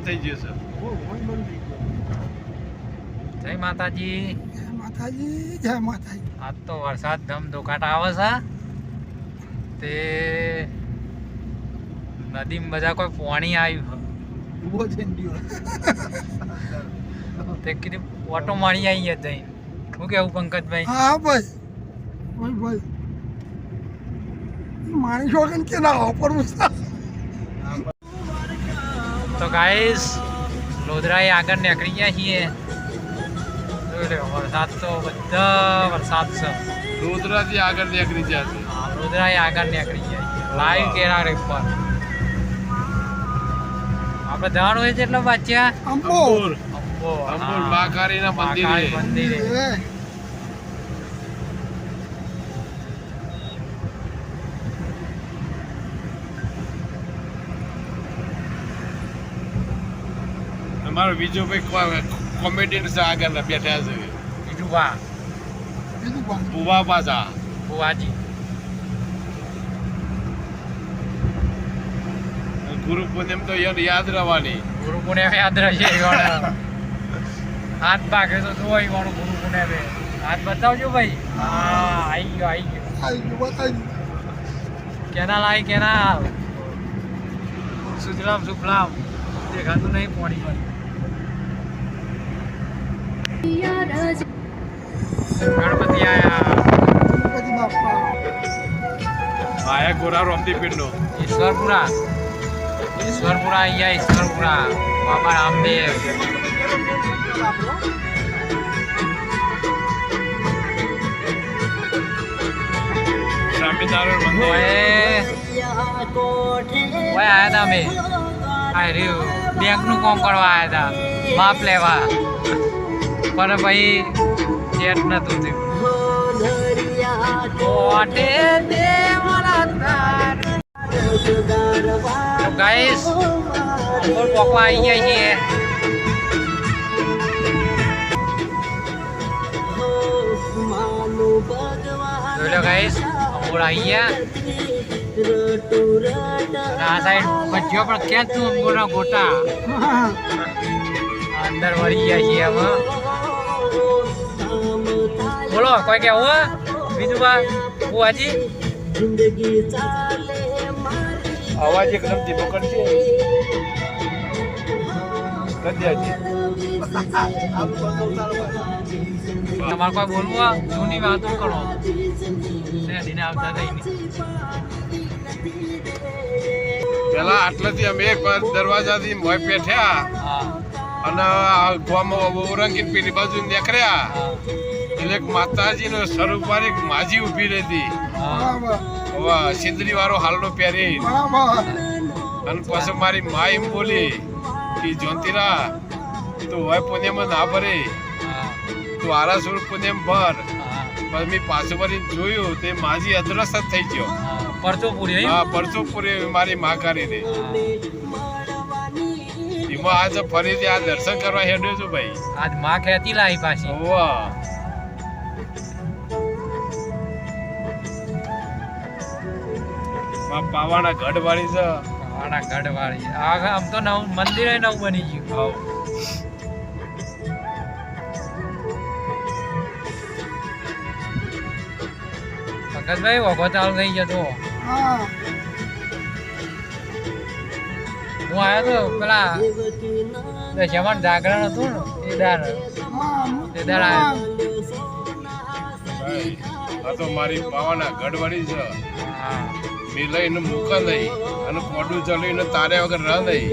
બંધ થઈ ગયું છે. જય માતાજી. જય માતાજી જય માતાજી. આજ તો વરસાદ ધમ ધોકાટ આવે છે. તે નદીમાં બધા કોઈ પાણી આવ્યું. ઊભો તે કીધું ઓટો માણી આવી ગયા જઈ શું કેવું પંકજભાઈ? હા ભાઈ. ભાઈ ભાઈ. માણી શોખન કે ના ઓપર મુસ્તા તો ગાઈસ લોધરા એ આગળ નીકળી ગયા છીએ. જોઈ લો વરસાદ તો બધા વરસાદ છે. રોદરાથી આગળ નીકળી ગયા છે. લોધરા એ આગળ નીકળી ગયા છીએ. લાઈવ કેરા રે પર આપણે જવાનું હોય છે એટલે બાચ્યા અંબોર અંબોર અંબોર મહાકાળી મંદિરે. મંદિરે. અમારો બીજો ભાઈ કોમેડિયન છે આગળ બેઠા છે. બીજું વા બીજું કોણ? ભૂવા પાછા. બુવાજી. ગુરુ પૂનમ તો યાદ યાદ રહેવાની. ગુરુ પુણ્ય યાદ રહેશે. હાથ પાકે તો જોઈ વાળું ગુરુ બે હાથ બતાવજો ભાઈ. હા આવી ગયો આવી ગયો. આઈ ગયું બતાવી કેનાલ આઈ કેનાલ. સુજલામ સુફલામ. દેખાતું નહીં પોણી પણ ગણપતિ આયા. ગોરા રોમતી પીરનો ઈશ્વરપુરા. ઈશ્વરપુરા અહીંયા ઈશ્વરપુરા. બાબા રામદેવ. સ્વામિનારાયણ મંદિર. ઓય. આયા તા અમે. આ રહ્યું બેંકનું કામ કરવા આવ્યા હતા માપ લેવા. પણ ભાઈ સેટ નતું થયું. ગાઈસ આવી ગયા છીએ જોઈ ગાઈસ ગયા અને આ સાઈડ ભજીયો પણ ક્યાં તું અંબોરના ગોટા? અંદર વળી ગયા છીએ બોલો કોઈ કે હું બીજું બા બુવાજી અવાજ એકદમ ધીમો કદ્યાજી તમારે કોઈ બોલવું? જૂની વાતો કરો શેરડીને આવતા રહીને પેલા આટલેથી અમે એક વાર દરવાજાથી મોય પેઠ્યા હા અને આ ગામમાં ઓરંગીન પેલી બાજુ નીકળ્યા એટલે એક માતાજીનો સ્વરૂપ વાળી એક માજી ઊભી રહેતી. સિંદરી વાળો હાલનો પહેરી. અને પછી મારી મા એમ બોલી કે જોંતીરા તું હોય પુણ્યમાં ના ભરે તું આરા સ્વરૂપ પુણ્યમ ભર. પછી મેં પાછું વળી જોયું તે માજી અદ્રશ્ય જ થઈ ગયો. પરચો પૂરી હા પરચો પૂરી મારી મા કરી દે એમાં આજે ફરીથી આ દર્શન કરવા હેડ્યો છું ભાઈ. આજ મા ખેતી લાવી પાછી. વાહ પાવાના ગઢ વાળી છે. પાવાના ગઢ વાળી આ આમ તો નવું મંદિરે નવું બની ગયું. પંકજભાઈ વગો ચાલુ થઈ જતો હા. હું આવ્યો તો પેલા દશામાં જાગરણ હતું ને એ દાર હા તે દાર આવ્યો આ તો મારી પાવાના ગઢ છે. હા મેં લઈને મૂકા નહીં અને કોડું ચલીને તારે વગર રહ નહીં.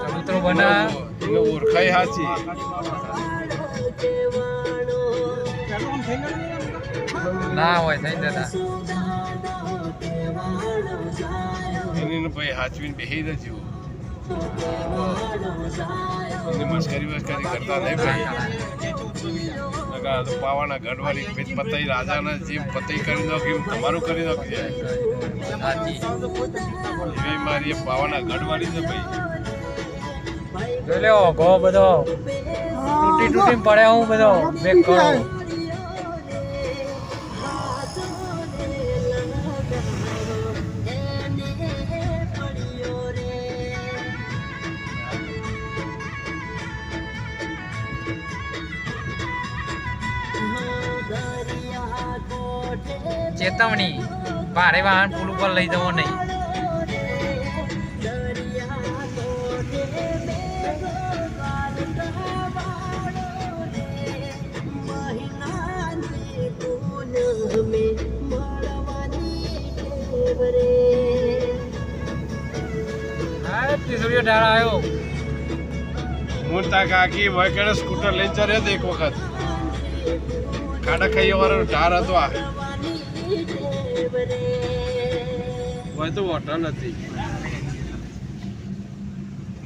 ચબૂતરો બના. એને ઓળખાય સાચી ના હોય થઈ જતા. એને ભાઈ હાચવીને બેસી રહેજો. એને મસ્કરી મસ્કરી કરતા નહીં ભાઈ. પાવાના ગઢવાળી પેટ પતઈ, રાજાના જેમ પતઈ કરી નાખી, એમ તમારું કરી નાખી. એવી મારી પાવાના ગઢવાળી છે ભાઈ. જોઈ લ્યો, ઘો બધો. તૂટી તૂટી પડ્યા હું બધો. બેક કરો ચેતવણી. ભારે વાહન પુલ ઉપર લઈ જવો નહીં. હા ત્રીસુડીઓ ઢાળ આવ્યો. તા કાકી વૈકડે સ્કૂટર લઈને ચડ્યો એક વખત. ખાડા ખાઈ વાળો ઢાર હતો આ. હોય તો હોટલ નથી.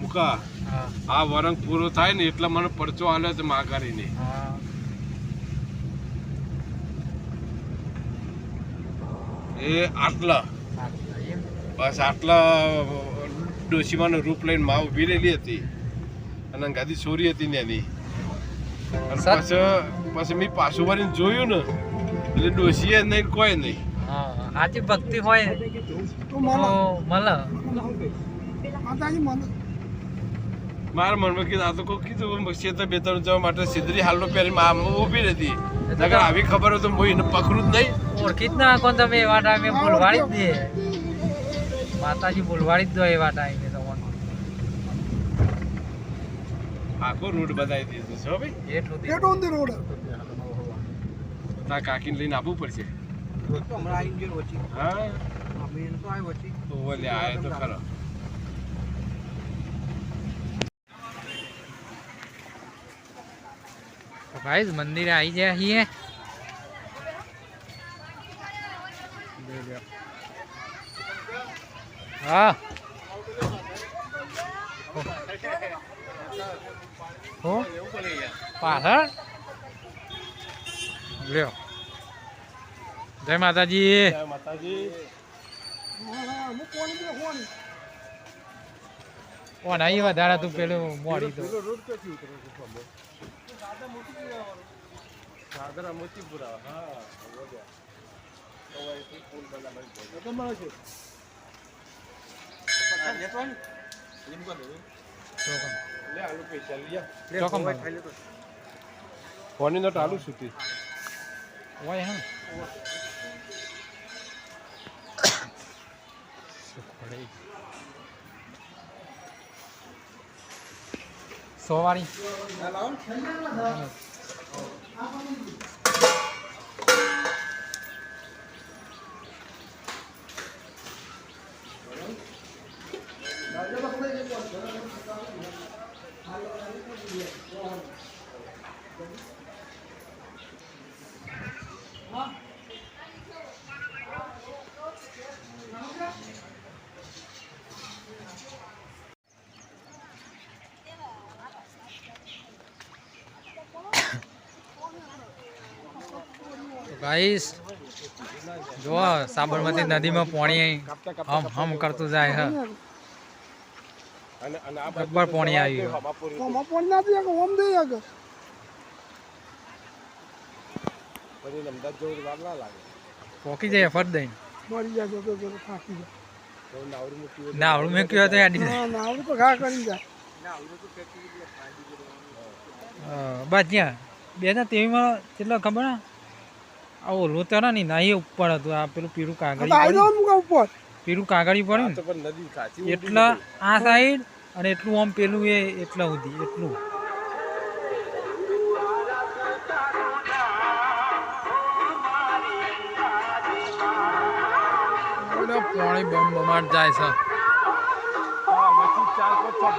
મુકા આ વરંગ પૂરો થાય ને એટલે મને પરચો આલ્યો છે મા કરીને એ આટલા. બસ આટલા ડોશીમાનું રૂપ લઈને મા ઊભી રહેલી હતી. અને ગાદી ચોરી હતી ને એની. અને પછી પછી મેં પાછું વળીને જોયું ને એટલે ડોશીએ નહીં કોઈ નહીં. આજી ભક્તિ હોય તો મળે મારા મનમાં કીધું આ તો કોઈ કીધું ક્ષેત્ર બે ત્રણ જવા માટે સિદ્ધરી હાલનો પહેરી માં ઊભી રહેતી. નગર આવી ખબર હોય તો હું એને પકડું જ નહીં. ઓળખી જ ના કોણ તમે એવા ટાઈમે બોલવાડી જ દે. માતાજી બોલવાડી જ દો એવા ટાઈમે તમને. આખો રૂટ બતાવી દીધો છો ભાઈ. ધી રોડ તાર કાકીને લઈને આવવું પડશે. હા? તો ઓલે આયો તો ખરો તો ગાઈસ મંદિરે આવી ગયા છીએ. હા. હો? પાછળ? લ્યો. જય માતાજી. જય માતાજી. હા હા હું કોણ આવી વધારે તું પેલું મોડી તો સાદરા મોતીપુરા હા તમારે છે. લે આલુ પૈસા લ્યા ચોકમ ફોની નોટ આલુ સુતી હોય ગાઈસ જો સાબરમતી નદીમાં પાણી હમ હમ કરતું જાય, હે. જબ્બર પાણી આવ્યું પોકી જાય ફટ દઈ મરી જાય તો તો ફાકી જાય નાવડી મેં કહ્યું તો યાદી ના ના આવું તો ઘા કરી જાય બસ ત્યાં. બે હજાર તેવીમાં કેટલો ખબર ને આ ઓલું તો ના નહીં ના એ ઉપર હતું આ પેલું પીરું કાગળી આવી ઉપર. પીરું કાગળી પડ્યું આ ને એટલે આ સાઈડ અને એટલું આમ પેલું એ એટલા સુધી એટલું. પાણી બમ બમાટ જાય છે. ચાર પાંચ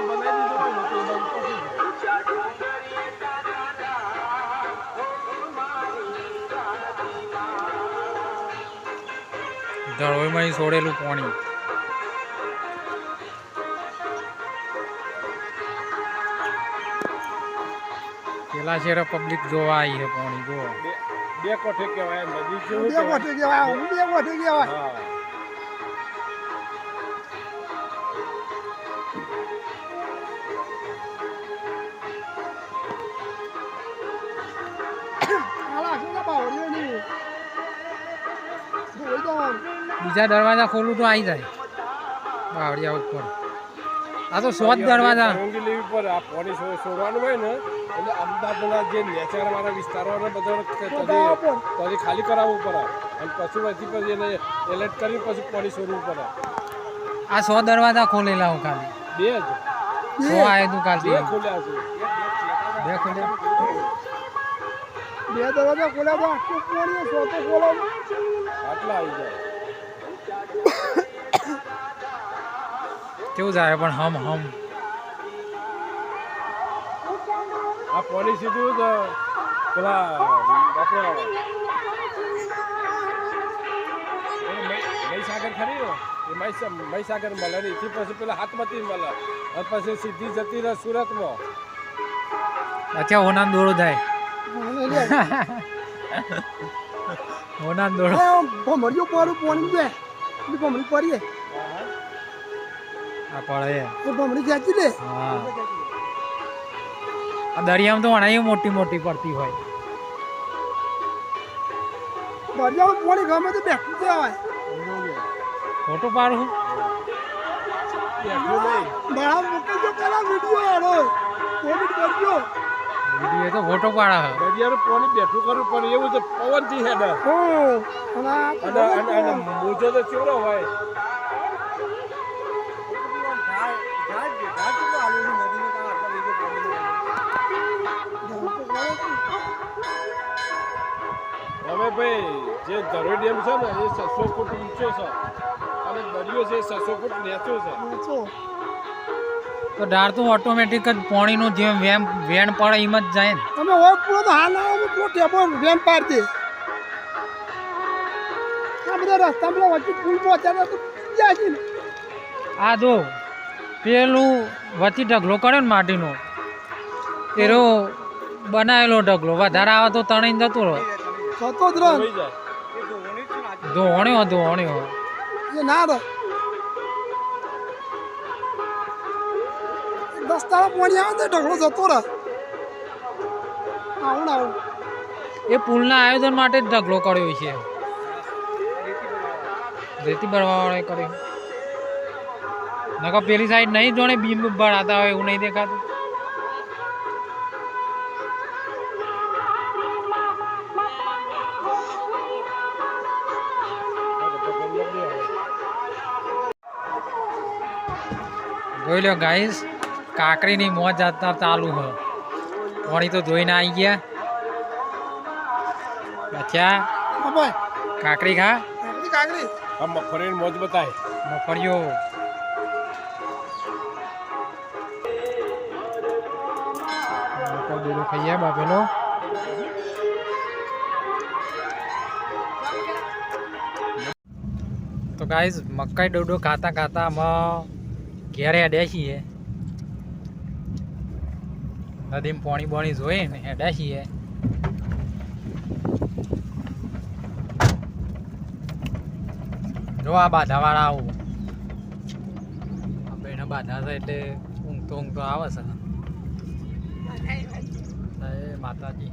બનાવી દીધો ધરોઈમાં છોડેલું પાણી. પેલા શેર પબ્લિક જોવા આવી છે પાણી જોવા બે બે કોઠે કહેવાય નદી બે. કોઠે કહેવાય બે કોઠે કહેવાય. બીજા દરવાજા ખોલું તો આવી જાય. બાવળિયા ઉપર આ તો સોત દરવાજા. પરવાનગી લેવી પડે આ પાણી છોડ- છોડવાનું હોય ને એટલે અમદાવાદના જે નેચર વાળા વિસ્તારો બધા પછી ખાલી કરાવવું પડે. અને પછી પછી પછી એને એલર્ટ કરી પછી પાણી છોડવું પડે. આ સો દરવાજા ખોલેલા હું ખાલી. બે જ? સો તું બે ખોલ્યા છે. બે ખોલ્યા. બે દરવાજા ખોલ્યા તો આખું પાણી સોતો ખોલો આટલા આવી જાય કેવું જાય પણ હમ હમ. આ પાણી સીધું તો પેલા મહીસાગર ખરી મહીસાગર મળે ને એથી પછી પેલા હાથમાંથી મળે. અને પછી સીધી જતી રહે સુરતમાં. અચ્છા હોના દોડો થાય. હોના દોડો. ભમરિયો પાડું પાણી દે ભમરી પડીએ. આ પડે તો ભમરી ખેંચી લે. હા. આ દરિયામાં તો ઘણા મોટી મોટી પડતી હોય. દરિયામાં પાણી ગમે તો બેઠું જવાય ફોટો પાડું. બહાર મોકલજો પેલા વીડિયો હેડો કોમેન્ટ કરજો. વીડિયો તો ફોટો પાડે. દરિયાનું પાણી બેઠું કરવું પણ એવું તો પવનથી હેડે. હો અને આ અને અને અને મોજો તો ચેવડો હોય. હવે ભાઈ જે ધરોઈ ડેમ છે ને એ છસો ફૂટ ઊંચો છે. અને દરિયો છે એ છસો ફૂટ નેચો છે. તો ડાર તો ઓટોમેટિક જ પાણીનું જેમ વેમ વેણ પડે એમ જ જાય ને. તમે હોય પૂરો તો હાલ ના આવો તો ટેબો વેમ પાડ દે. આ બધા રસ્તા પેલા વચ્ચે પુલ પહોંચ્યા તો જાય છે આ જો પેલું વચ્ચે ઢગલો કરે ને માટીનો. એરો બનાવેલો ઢગલો. વધારે આવે તો તણાઈ જતો રહો. જતો જ જાય ધોણ્યો ધોણ્યો એ ના રહ દસ તારા પાણી આવે તો ઢગલો જતો રહ. આવું ને આવું. એ પુલના આયોજન માટે જ ઢગલો કર્યો છે. રેતી ભરવાવાળાએ કર્યો. નકર પેલી સાઈડ નહીં જોણે બીમ ભરાતા હોય એવું નહીં દેખાતું. જોઈ લો ગાઈસ કાકરીની મોજ અત્યારે ચાલુ હ પાણી તો ધોઈને આવી ગયા. અચ્છા હા કાકરી ખા? કાકડી મગફળીની મોજ બતાય. મફળિયો દૂધો ખાઈએ બાપેલો તો ગાઈઝ મકાઈ ડોડો ખાતા ખાતા અમે ઘેરે ડેસીએ નદીમાં પાણી બોણી જોઈને હેડ્યા છીએ જો આ બાધાવાળા આવું. આપણે બાધા છે એટલે ઊંઘતો ઊંઘતો આવે છે. માતાજી.